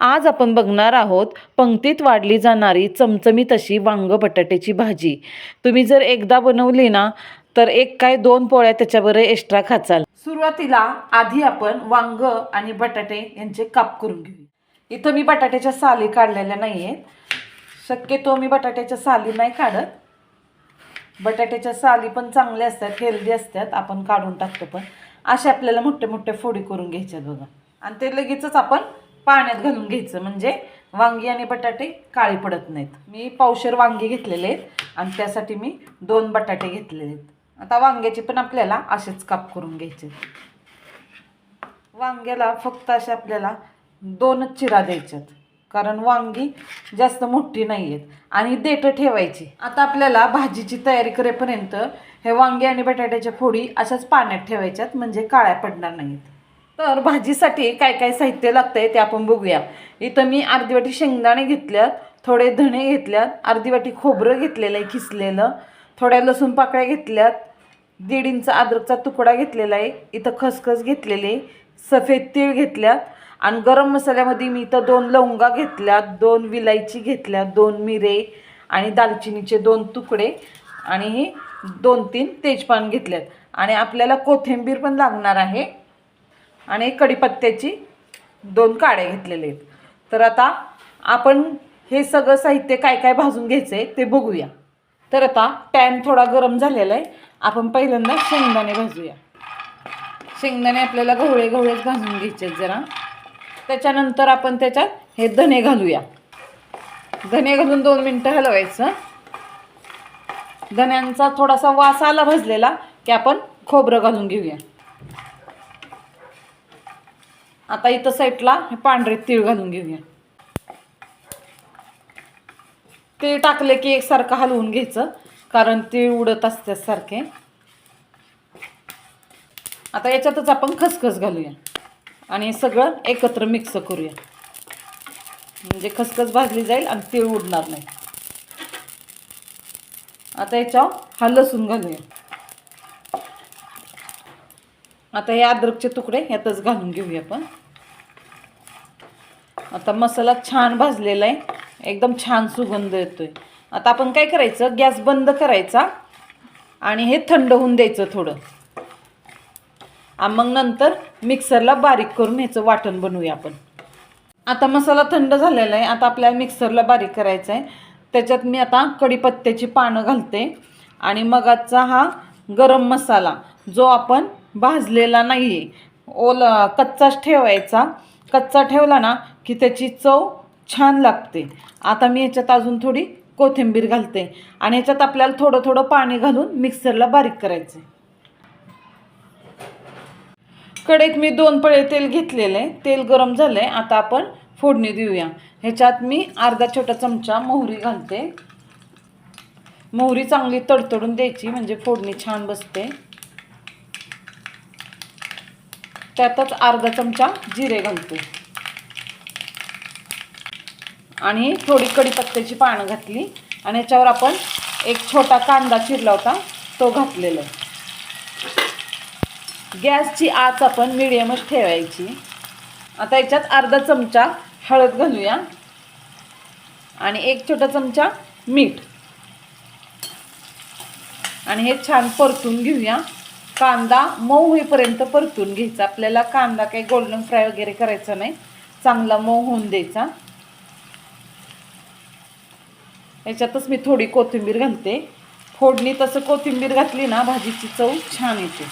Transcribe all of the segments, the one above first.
आज आपण बघणार आहोत पंक्तीत वाढली जाणारी चमचमीत अशी वांग बटाट्याची भाजी. तुम्ही जर एकदा बनवली ना तर एक काय दोन पोळ्या त्याच्यावर एक्स्ट्रा खाचाल. सुरुवातीला आधी आपण वांग आणि बटाटे यांचे काप करून घेऊ इथं मी बटाट्याच्या साली काढलेल्या नाही आहेत शक्यतो मी बटाट्याच्या साली नाही काढत. बटाट्याच्या साली पण चांगल्या असतात हेल्दी असतात. आपण काढून टाकतो पण. असे आपल्याला मोठे मोठे फोडी करून घ्यायच्यात बघा. आणि ते लगेचच आपण पाण्यात घालून घ्यायचं. म्हणजे वांगी आणि बटाटे काळी पडत नाहीत. मी पावशेर वांगी घेतलेले आहेत आणि त्यासाठी मी दोन बटाटे घेतलेले आहेत. आता वांग्याचे पण आपल्याला असेच काप करून घ्यायचे वांग्याला फक्त असे आपल्याला दोनच चिरा द्यायच्यात कारण वांगी जास्त मोठी नाही आहेत आणि देठं ठेवायची. आता आपल्याला भाजीची तयारी करेपर्यंत हे वांगे आणि बटाट्याच्या फोडी अशाच पाण्यात ठेवायच्यात म्हणजे काळ्या पडणार नाहीत. तर भाजीसाठी काय काय साहित्य लागतं आहे ते आपण बघूया. इथं मी अर्धी वाटी शेंगदाणे घेतल्यात थोडे धणे घेतल्यात अर्धी वाटी खोबरं घेतलेलं आहे किसलेलं थोड्या लसूण पाकळ्या घेतल्यात दीड इंच अद्रकचा तुकडा घेतलेला आहे इथं खसखस घेतलेली आहे सफेद तीळ घेतल्यात आणि गरम मसाल्यामध्ये मी इथं दोन लवंगा घेतल्यात दोन विलायची घेतल्यात दोन मिरे आणि दालचिनीचे दोन तुकडे आणि हे दोन तीन तेजपान घेतल्यात. आणि आपल्याला कोथिंबीर पण लागणार आहे. आणि कढीपत्त्याची दोन काड्या घेतलेले आहेत. तर आता आपण हे सगळं साहित्य काय काय भाजून घ्यायचं आहे ते बघूया. तर आता पॅन थोडा गरम झालेला आहे. आपण पहिल्यांदा शेंगदाणे भाजूया. शेंगदाणे आपल्याला गवळे गवळेच भाजून घ्यायचे आहेत जरा. त्याच्यानंतर आपण त्याच्यात हे धने घालूया. धने घालून दोन मिनटं हलवायचं. धन्यांचा थोडासा वास आला भाजलेला की आपण खोबरं घालून घेऊया. आता इथं साईडला पांढरे तीळ घालून घेऊया. तीळ टाकले की एकसारखं हलवून घ्यायचं कारण तीळ उडत असतात सारखे. आता याच्यातच आपण खसखस घालूया आणि सगळं एकत्र मिक्स करूया. म्हणजे खसखस भाजली जाईल आणि तीळ उडणार नाही. आता याच्यावर हा लसूण घालूया. आता हे अद्रकचे तुकडे यातच घालून घेऊया आपण. आता मसाला छान भाजलेला आहे. एकदम छान सुगंध येतोय. आता आपण काय करायचं? गॅस बंद करायचा. आणि हे थंड होऊन द्यायचं थोडं. आणि मग नंतर मिक्सरला बारीक करून ह्याचं वाटण बनवूया आपण. आता मसाला थंड झालेला आहे. आता आपल्याला मिक्सरला बारीक करायचं आहे. त्याच्यात मी आता कढीपत्त्याची पानं घालते. आणि मगाचा हा गरम मसाला जो आपण भाजलेला नाही आहे ओला कच्चाच ठेवायचा. कच्चा ठेवला ना की त्याची चव छान लागते. आता मी याच्यात अजून थोडी कोथिंबीर घालते आणि याच्यात आपल्याला थोडं थोडं पाणी घालून मिक्सरला बारीक करायचं कडेत मी दोन पळे तेल घेतलेले तेल गरम झालं आहे आता आपण फोडणी देऊया. ह्याच्यात मी अर्धा छोटा चमचा मोहरी घालते. मोहरी चांगली तडतडून द्यायची म्हणजे फोडणी छान बसते. त्यातच अर्धा चमचा जिरे घालते. आणि थोडी कढीपत्त्याची पानं घातली. आणि याच्यावर आपण एक छोटा कांदा चिरला होता तो घातलेला. गॅसची आच आपण मिडियमच ठेवायची. आता याच्यात अर्धा चमचा हळद घालूया. आणि एक छोटा चमचा मीठ. आणि हे छान परतून घेऊया. कांदा मऊ होईपर्यंत परतून घ्यायचा. आपल्याला कांदा काही गोल्डन फ्राय वगैरे करायचा नाही. चांगला मऊ होऊन द्यायचा. याच्यातच मी थोडी कोथिंबीर घालते. फोडणी तसं कोथिंबीर घातली ना भाजीची चव छान येते.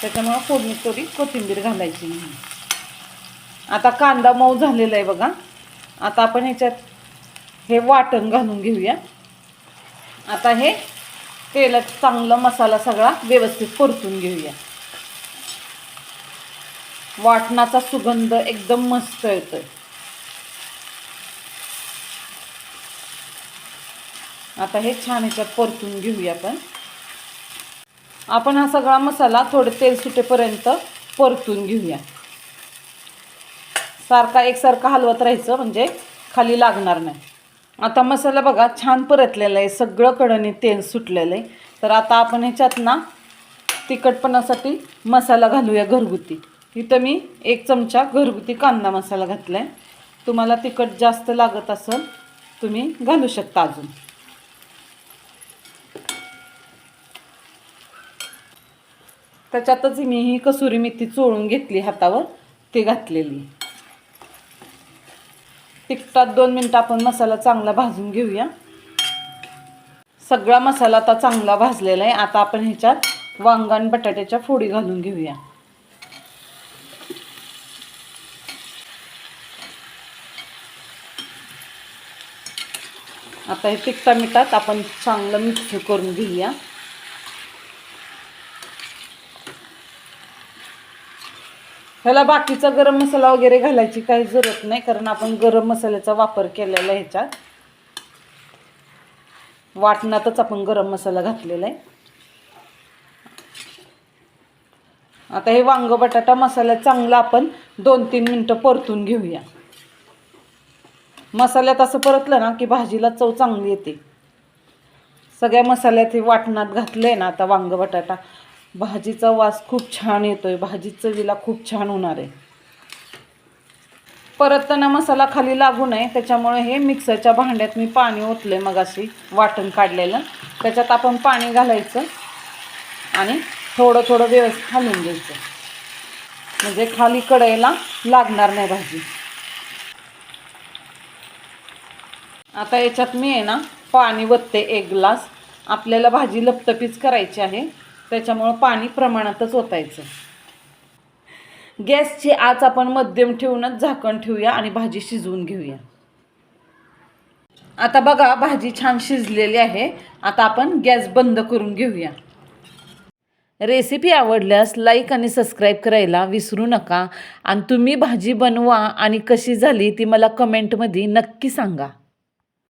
त्याच्यामुळं फोडणी थोडी कोथिंबीर घालायची. नाही आता कांदा मऊ झालेला आहे बघा. आता आपण ह्याच्यात हे वाटण घालून घेऊया. आता हे तेलात चांगला मसाला सगळा व्यवस्थित परतून घेऊया. वाटणाचा सुगंध एकदम मस्त येतोय. आता हे छान ह्याच्यात परतून घेऊया आपण. आपण हा सगळा मसाला थोडं तेल सुटेपर्यंत परतून घेऊया. सारखा एकसारखा हलवत राहायचं म्हणजे खाली लागणार नाही. आता मसाला बघा छान परतलेला आहे. सगळं कडनी तेल सुटलेलं आहे. तर आता आपण ह्याच्यात ना तिखटपणासाठी मसाला घालूया घरगुती. इथं मी एक चमचा घरगुती कांदा मसाला घातला आहे तुम्हाला तिखट जास्त लागत असेल तुम्ही घालू शकता अजून. त्याच्यातच मी ही कसुरी मेथी चोळून घेतली हातावर ती घातलेली. तिखटात दोन मिनटं आपण मसाला चांगला भाजून घेऊया. सगळा मसाला आता चांगला भाजलेला आहे. आता आपण ह्याच्यात वांग आणि बटाट्याच्या फोडी घालून घेऊया. आता हे तिखटा मिठात आपण चांगलं मिक्स करून घेऊया. ह्याला बाकीचा गरम मसाला वगैरे घालायची काही जरूरत नाही कारण आपण गरम मसाल्याचा वापर केलेला आहे ह्याच्यात. वाटणातच आपण गरम मसाला घातलेला आहे. आता हे वांग बटाटा मसाला चांगला आपण दोन तीन मिनटं परतून घेऊया. मसाल्यात असं परतलं ना की भाजीला चव चांगली येते. सगळ्या मसाल्यात हे वाटणात आहे ना आता वांग बटाटा. भाजीचा वास खूप छान येतो आहे भाजी चवीला खूप छान होणार आहे. परतताना मसाला खाली लागू नये. त्याच्यामुळे हे मिक्सरच्या भांड्यात मी पाणी ओतले मगाशी वाटण काढलेलं. त्याच्यात आपण पाणी घालायचं आणि थोडं थोडं व्यवस्थित हलवून घ्यायचं. म्हणजे खाली कढईला लागणार नाही भाजी. आता याच्यात मी आहे ना पाणी वतते एक ग्लास. आपल्याला भाजी लपतपीच करायची आहे. त्याच्यामुळं पाणी प्रमाणातच ओतायचं. गॅसची आच आपण मध्यम ठेवूनच झाकण ठेवूया आणि भाजी शिजवून घेऊया. आता बघा भाजी छान शिजलेली आहे. आता आपण गॅस बंद करून घेऊया. रेसिपी आवडल्यास लाईक आणि सबस्क्राईब करायला विसरू नका. आणि तुम्ही भाजी बनवा आणि कशी झाली ती मला कमेंटमध्ये नक्की सांगा.